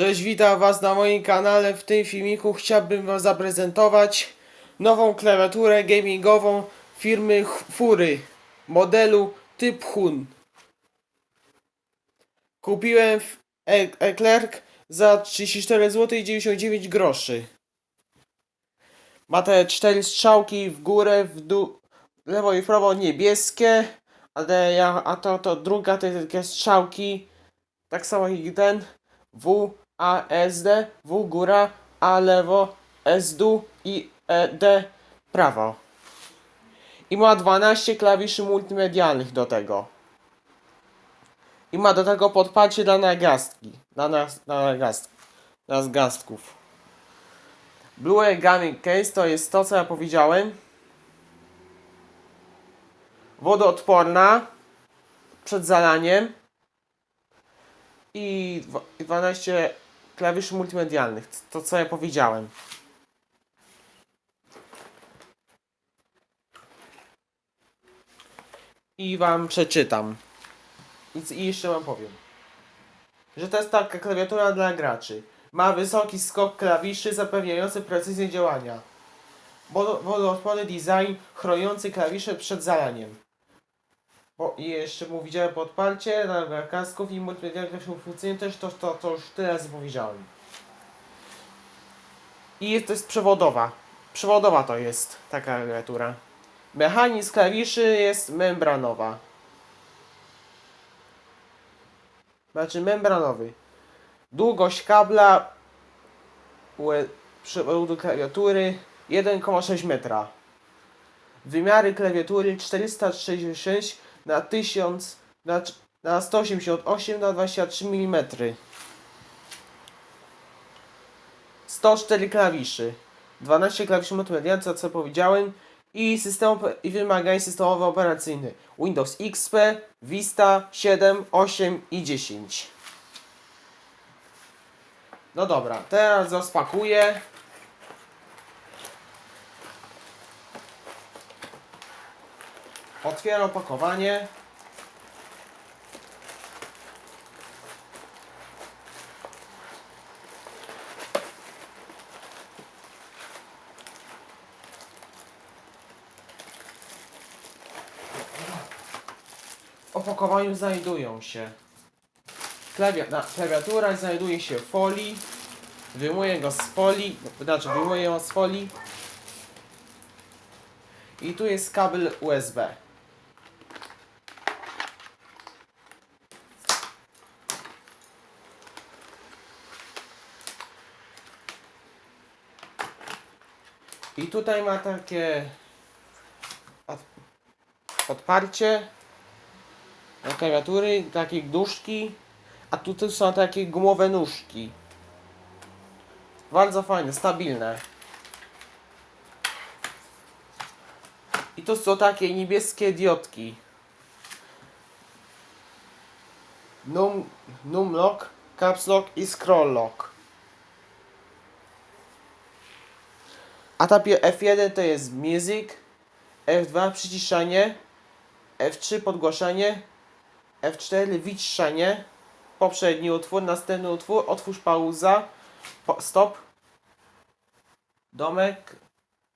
Cześć, witam Was na moim kanale. W tym filmiku chciałbym Wam zaprezentować nową klawiaturę gamingową firmy Fury modelu Typ Hun. Kupiłem w e Eclerc za 34 zł 99 groszy. Ma te cztery strzałki w górę, w dół, lewo i prawo niebieskie, ale ja, a to, to druga te takie strzałki, tak samo jak ten. W, A, S, D, W góra, A lewo, S dół i E, D prawo. I ma 12 klawiszy multimedialnych do tego. I ma do tego podparcie dla nagastki. Dla, nas, dla nagastki. Dla gastków. Blue Gaming Case to jest to, co ja powiedziałem. Wodoodporna. Przed zalaniem i 12 klawiszy multimedialnych. To co ja powiedziałem. I wam przeczytam. I, I jeszcze wam powiem. Że to jest taka klawiatura dla graczy. Ma wysoki skok klawiszy zapewniający precyzję działania. Wodo- Wodoodporny design chroniący klawisze przed zalaniem. O, i jeszcze mu widziałem podparcie na kasków i multimedialnych funkcyjnych też to, to, to już tyle razy powiedziałem. I jest, to jest przewodowa. Przewodowa to jest taka klawiatura. Mechanizm klawiszy jest membranowa. Znaczy membranowy. Długość kabla przewodu klawiatury 1,6 metra. Wymiary klawiatury 466 na 1000 na, na 188 na 23 mm. 104 klawiszy. 12 klawiszy multimedialnych, co, powiedziałem. I, system, i wymagania systemowe operacyjne. Windows XP, Vista 7, 8 i 10. No dobra, teraz rozpakuję. Otwieram opakowanie. W opakowaniu znajdują się klawiatura znajduje się folii. Wyjmuję go z folii, znaczy wyjmuję ją z folii. I tu jest kabel USB. Tutaj ma takie od- odparcie na klawiatury, takie nóżki, a tutaj są takie gumowe nóżki. Bardzo fajne, stabilne. I tu są takie niebieskie diodki. Num, num lock, caps lock i scroll lock. A ta pie- F1 to jest music, F2 przyciszanie, F3 podgłaszanie, F4 wyciszanie, poprzedni utwór, następny utwór, otwórz pauza, po, stop, domek,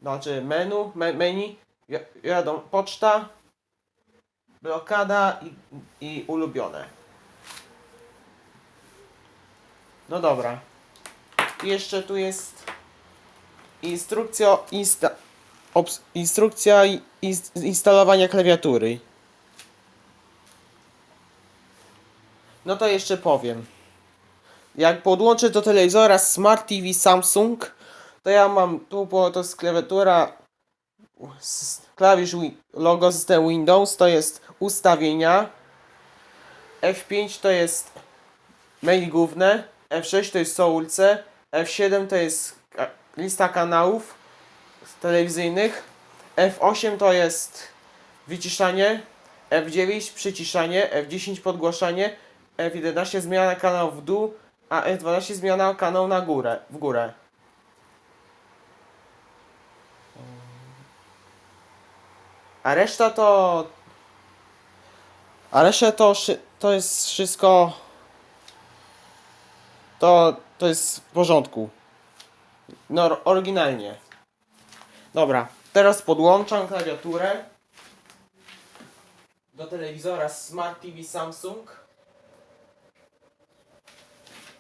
znaczy menu, me, menu, wi- wiadomo, poczta, blokada i, i ulubione. No dobra. I jeszcze tu jest instrukcja, insta, obs, instrukcja i- ins, instalowania klawiatury. No to jeszcze powiem. Jak podłączę do telewizora Smart TV Samsung, to ja mam tu, bo to jest klawiatura z klawisz wi- logo system Windows, to jest ustawienia. F5 to jest menu główne, F6 to jest soulce, F7 to jest lista kanałów telewizyjnych, F8 to jest wyciszanie, F9 przyciszanie, F10 podgłaszanie, F11 zmiana kanału w dół, a F12 zmiana kanału na górę, w górę. A reszta to... A reszta to, to jest wszystko... to, to jest w porządku. No, oryginalnie. Dobra, teraz podłączam klawiaturę do telewizora Smart TV Samsung.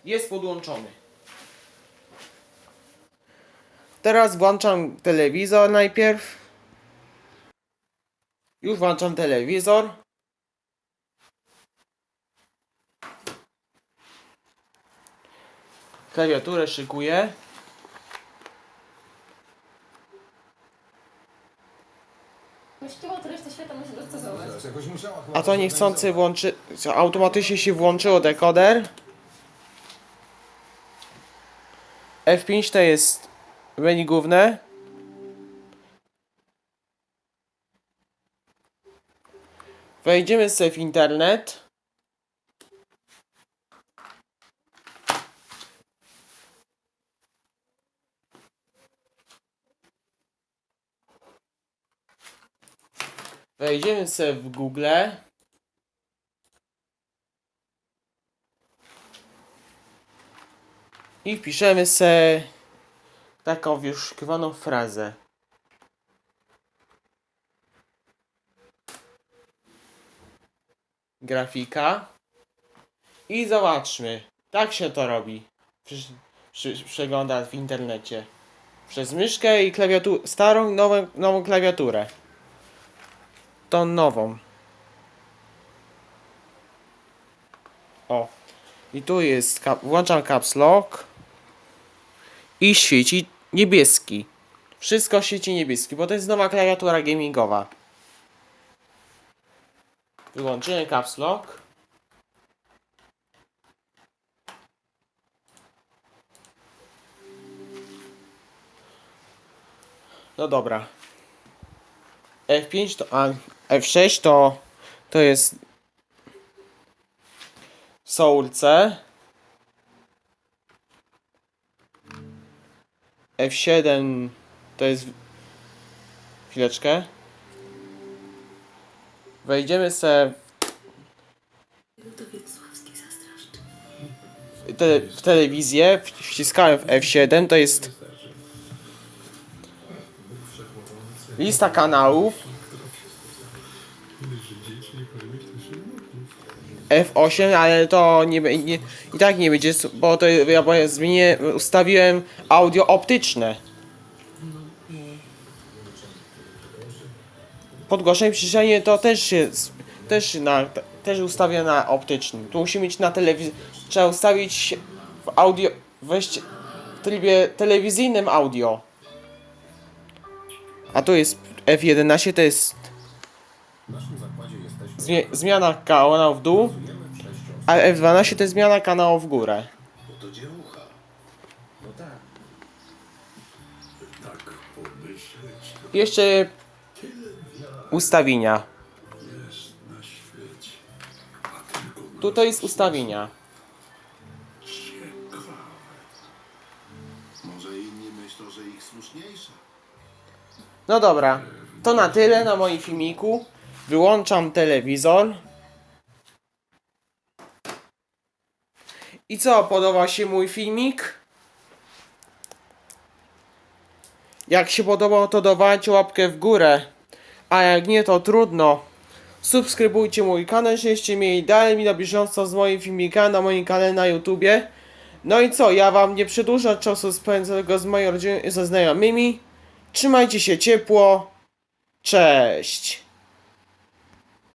Jest podłączony. Teraz włączam telewizor najpierw. Już włączam telewizor. Klawiaturę szykuję. A to niechcący włączy... Automatycznie się włączyło dekoder. F5 to jest menu główne. Wejdziemy sobie w internet. Wejdziemy sobie w Google. I wpiszemy sobie taką wyszukiwaną frazę. Grafika. I zobaczmy. Tak się to robi. Przy, przy, przegląda w internecie. Przez myszkę i klawiaturę. Starą nową, nową klawiaturę. Tą nową. O. I tu jest, kap- włączam caps lock i świeci niebieski. Wszystko świeci niebieski, bo to jest nowa klawiatura gamingowa. Wyłączymy caps lock. No dobra. F5 to, F6 to to jest Soul C. F7 to jest. Chwileczkę. Wejdziemy se w, w telewizję, wciskałem w F7, to jest lista kanałów. F8, ale to nie, nie i tak nie będzie, bo to ja bo ja zmienię, ustawiłem audio optyczne. Podgłoszenie przyciszenie to też jest, też na, też ustawię na optycznym. Tu musi mieć na telewizji, trzeba ustawić w audio, wejść w trybie telewizyjnym audio. A tu jest F11, to jest Zmie- zmiana kanału w dół, a F12 to jest zmiana kanału w górę. bo to dziełucha. No tak. Tak pomyśleć I jeszcze ustawienia. jest na świecie. A tylko Tutaj jest ustawienia. ciekawe. Może inni myślą, że ich słuszniejsza. No dobra, to na tyle na moim filmiku. Wyłączam telewizor. I co, podobał się mój filmik? Jak się podobał, to dawajcie łapkę w górę. A jak nie, to trudno. Subskrybujcie mój kanał, żebyście mieli dalej mi na bieżąco z moimi filmikami na moim kanale na YouTubie. No i co, ja wam nie przedłużam czasu spędzonego z moją rodziną i ze znajomymi. Trzymajcie się ciepło. Cześć.